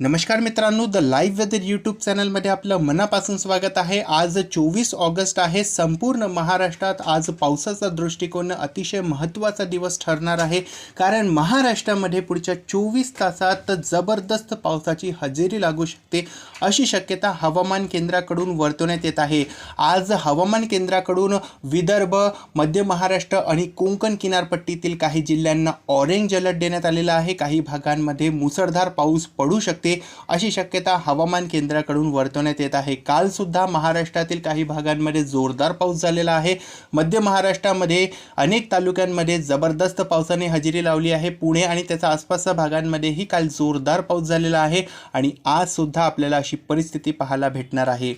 नमस्कार मित्रांनो the live weather YouTube चॅनलमध्ये आपलं मनापासून स्वागत आहे. आज चोवीस ऑगस्ट आहे. संपूर्ण महाराष्ट्रात आज पावसाचा दृष्टिकोन अतिशय महत्त्वाचा दिवस ठरणार आहे. कारण महाराष्ट्रामध्ये पुढच्या चोवीस तासात जबरदस्त पावसाची हजेरी लागू शकते अशी शक्यता हवामान केंद्राकडून वर्तवण्यात येत आहे. आज हवामान केंद्राकडून विदर्भ मध्य महाराष्ट्र आणि कोकण किनारपट्टीतील काही जिल्ह्यांना ऑरेंज अलर्ट देण्यात आलेला आहे. काही भागांमध्ये मुसळधार पाऊस पडू शकतो. अशी शक्यता हवामान केंद्राकडून वर्तवण्यात येत आहे. कालसुद्धा महाराष्ट्रातील काही भागांमध्ये जोरदार पाऊस झालेला आहे. मध्य महाराष्ट्रामध्ये अनेक तालुक्यांमध्ये जबरदस्त पावसाने हजेरी लावली आहे. पुणे आणि त्याच्या आसपासच्या भागांमध्येही काल जोरदार पाऊस झालेला आहे आणि आजसुद्धा आपल्याला अशी परिस्थिती पाहायला भेटणार आहे.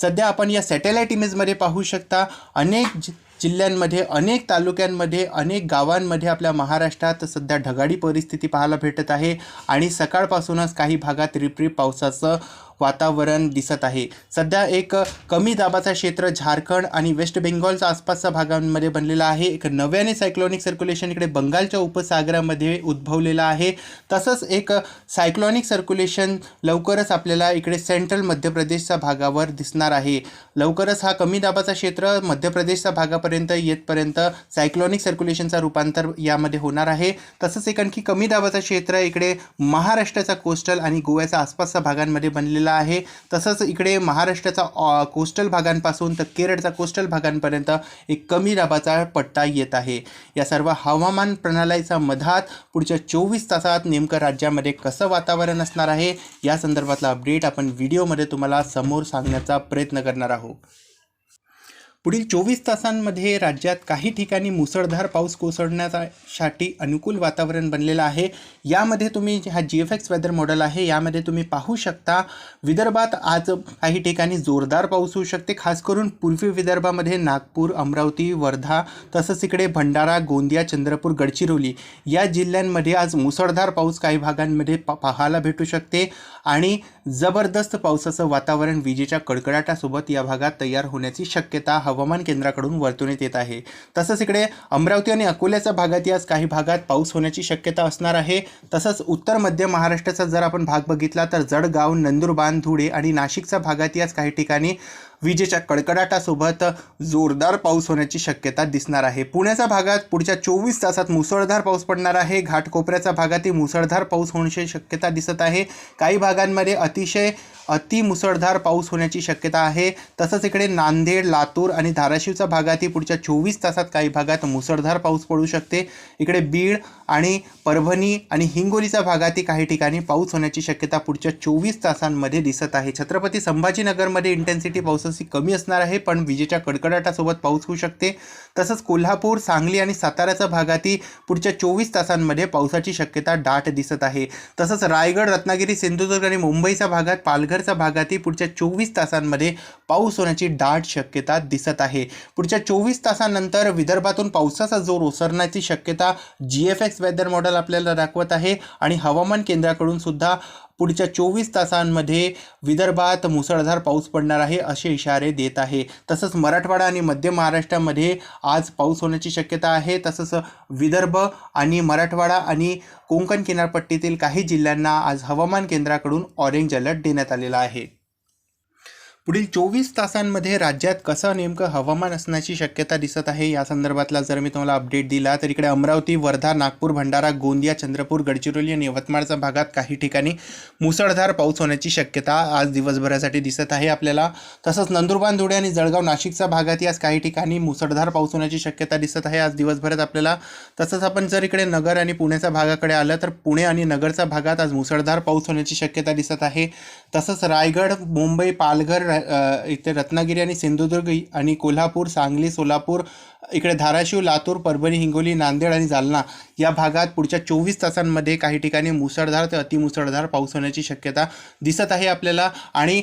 सध्या आपण या सॅटेलाईट इमेजमध्ये पाहू शकता अनेक जिल्ह्यांमध्ये अनेक तालुक्यांमध्ये अनेक गावांमध्ये आपल्या महाराष्ट्रात सध्या ढगाळी परिस्थिती पाहायला भेटत आहे. आणि सकाळपासूनच काही भागात रिपरिप पावसाचं वातावरण दिसत आहे. सध्या एक कमी दाबाचा क्षेत्र झारखंड आणि वेस्ट बेंगॉलच्या आसपासच्या भागांमध्ये बनलेला आहे. एक नव्याने सायक्लॉनिक सर्क्युलेशन इकडे बंगालच्या उपसागरामध्ये उद्भवलेलं आहे. तसंच एक सायक्लॉनिक सर्क्युलेशन लवकरच आपल्याला इकडे सेंट्रल मध्य प्रदेशच्या भागावर दिसणार आहे. लवकरच हा कमी दाबाचा क्षेत्र मध्य प्रदेशच्या भागापर्यंत येतपर्यंत सायक्लॉनिक सर्क्युलेशनचा रूपांतर यामध्ये होणार आहे. तसंच एक आणखी कमी दाबाचा क्षेत्र इकडे महाराष्ट्राचा कोस्टल आणि गोव्याच्या आसपासच्या भागांमध्ये बनलेला आहे. तसंच इकडे महाराष्ट्राचा कोस्टल भागांपासून तर केरळचा कोस्टल भागांपर्यंत एक कमी दाबाचा पट्टा येत आहे. या सर्व हवामान प्रणालीचा मधात पुढच्या चोवीस तासात नेमकं राज्यामध्ये कसं वातावरण असणार आहे? या संदर्भातला अपडेट आपण व्हिडिओमध्ये तुम्हाला समोर सांगण्याचा प्रयत्न करणार आहोत. पुढील चोवीस तासांमध्ये राज्यात काही ठिकाणी मुसळधार पाऊस कोसळण्यासाठी अनुकूल वातावरण बनलेलं आहे. यामध्ये तुम्ही हा G F X weather model आहे. यामध्ये तुम्ही पाहू शकता विदर्भात आज काही ठिकाणी जोरदार पाऊस होऊ शकते. खास करून पूर्वी विदर्भामध्ये नागपूर अमरावती वर्धा तसंच इकडे भंडारा गोंदिया चंद्रपूर गडचिरोली या जिल्ह्यांमध्ये आज मुसळधार पाऊस काही भागांमध्ये पा पाहायला भेटू शकते. आणि जबरदस्त पावसाचं वातावरण विजेच्या कडकडाटासोबत या भागात तयार होण्याची शक्यता हवामान केंद्राकडून वर्तवण्यात येत आहे. तसंच इकडे अमरावती आणि अकोल्याच्या भागात याच काही भागात पाऊस होण्याची शक्यता असणार आहे. तसंच उत्तर मध्य महाराष्ट्राचा जर आपण भाग बघितला तर जळगाव नंदुरबार धुळे आणि नाशिकच्या भागात याच काही ठिकाणी विजेच्या कडकडाटासोबत जोरदार पाऊस होण्याची शक्यता दिसणार आहे. पुण्याच्या भागात पुढच्या चोवीस तासात मुसळधार पाऊस पडणार आहे. घाटकोपऱ्याच्या भागातही मुसळधार पाऊस होण्याची शक्यता दिसत आहे. काही भागांमध्ये अतिशय अति मुसळधार पाऊस होण्याची शक्यता आहे. तसंच इकडे नांदेड लातूर आणि धाराशिवच्या भागातही पुढच्या चोवीस तासात काही भागात मुसळधार पाऊस पडू शकते. इकडे बीड आणि परभणी आणि हिंगोलीच्या भागातही काही ठिकाणी पाऊस होण्याची शक्यता पुढच्या चोवीस तासांमध्ये दिसत आहे. छत्रपती संभाजीनगरमध्ये इंटेन्सिटी पावसाची कमी असणार आहे पण विजेच्या कडकडाटासोबत पाऊस होऊ शकते. तसंच कोल्हापूर सांगली आणि साताऱ्याच्या भागातही पुढच्या चोवीस तासांमध्ये पावसाची शक्यता दाट दिसत आहे. तसंच रायगड रत्नागिरी सिंधुदुर्ग आणि मुंबईच्या भागात पालघरच्या भागातही पुढच्या चोवीस तासांमध्ये पाऊस होण्याची दाट शक्यता दिसत आहे. पुढच्या चोवीस तासानंतर विदर्भातून पावसाचा जोर ओसरण्याची शक्यता G F X weather model आपल्याला दाखवत आहे. आणि हवामान केंद्राकडून सुद्धा पुढच्या चोवीस तासांमध्ये विदर्भात मुसळधार पाऊस पडणार आहे असे इशारे देत आहे. तसंच मराठवाडा आणि मध्य महाराष्ट्रामध्ये आज पाऊस होण्याची शक्यता आहे. तसंच विदर्भ आणि मराठवाडा आणि कोकण किनारपट्टीतील काही जिल्ह्यांना आज हवामान केंद्राकडून ऑरेंज अलर्ट देण्यात आलेला आहे. पुढील चोवीस तासांमध्ये राज्यात कसं नेमकं हवामान असण्याची शक्यता दिसत आहे या संदर्भातला जर मी तुम्हाला अपडेट दिला तर इकडे अमरावती वर्धा नागपूर भंडारा गोंदिया चंद्रपूर गडचिरोली आणि यवतमाळच्या भागात काही ठिकाणी मुसळधार पाऊस होण्याची शक्यता आज दिवसभरासाठी दिसत आहे आपल्याला. तसंच नंदुरबार धुळे आणि जळगाव नाशिकच्या भागात आज काही ठिकाणी मुसळधार पाऊस होण्याची शक्यता दिसत आहे आज दिवसभरात आपल्याला. तसंच आपण जर इकडे नगर आणि पुण्याच्या भागाकडे आलं तर पुणे आणि नगरच्या भागात आज मुसळधार पाऊस होण्याची शक्यता दिसत आहे. तसंच रायगड मुंबई पालघर इथे रत्नागिरी आणि सिंधुदुर्ग आणि कोल्हापूर सांगली सोलापूर इकडे धाराशिव लातूर परभणी हिंगोली नांदेड आणि जालना या भागात पुढच्या चोवीस तासांमध्ये काही ठिकाणी मुसळधार ते अतिमुसळधार पाऊस होण्याची शक्यता दिसत आहे आपल्याला. आणि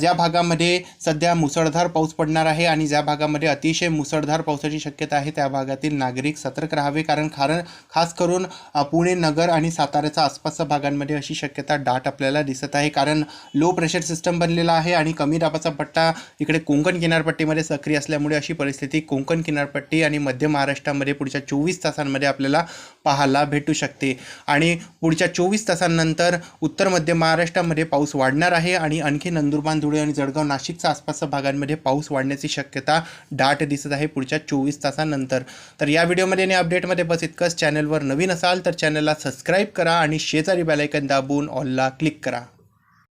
ज्या भागामध्ये सध्या मुसळधार पाऊस पडणार आहे आणि ज्या भागामध्ये अतिशय मुसळधार पावसाची शक्यता आहे त्या भागातील नागरिक सतर्क राहावे. कारण कारण खास करून पुणे नगर आणि साताऱ्याच्या आसपासच्या भागांमध्ये अशी शक्यता दाट आपल्याला दिसत आहे. कारण लो प्रेशर सिस्टम बनलेला आहे आणि कमी दाबाचा पट्टा इकडे कोकण किनारपट्टीमध्ये सक्रिय असल्यामुळे अशी परिस्थिती कोकण किनारपट्टी आणि मध्य महाराष्ट्रामध्ये पुढच्या चोवीस तासांमध्ये आपल्याला पाहायला भेटू शकते. आणि पुढच्या चोवीस तासांनंतर उत्तर मध्य महाराष्ट्रामध्ये पाऊस वाढणार आहे आणि आणखी नंदुरबार धुळे आणि जळगाव नाशिकच्या आसपासच्या भागांमध्ये पाऊस वाढण्याची शक्यता दाट दिसत आहे पुढच्या चोवीस तासानंतर. तर या व्हिडिओमध्ये आणि अपडेटमध्ये बस इतकंच. चॅनलवर नवीन असाल तर चॅनलला सबस्क्राईब करा आणि शेजारी बेलायकन दाबून ऑलला क्लिक करा.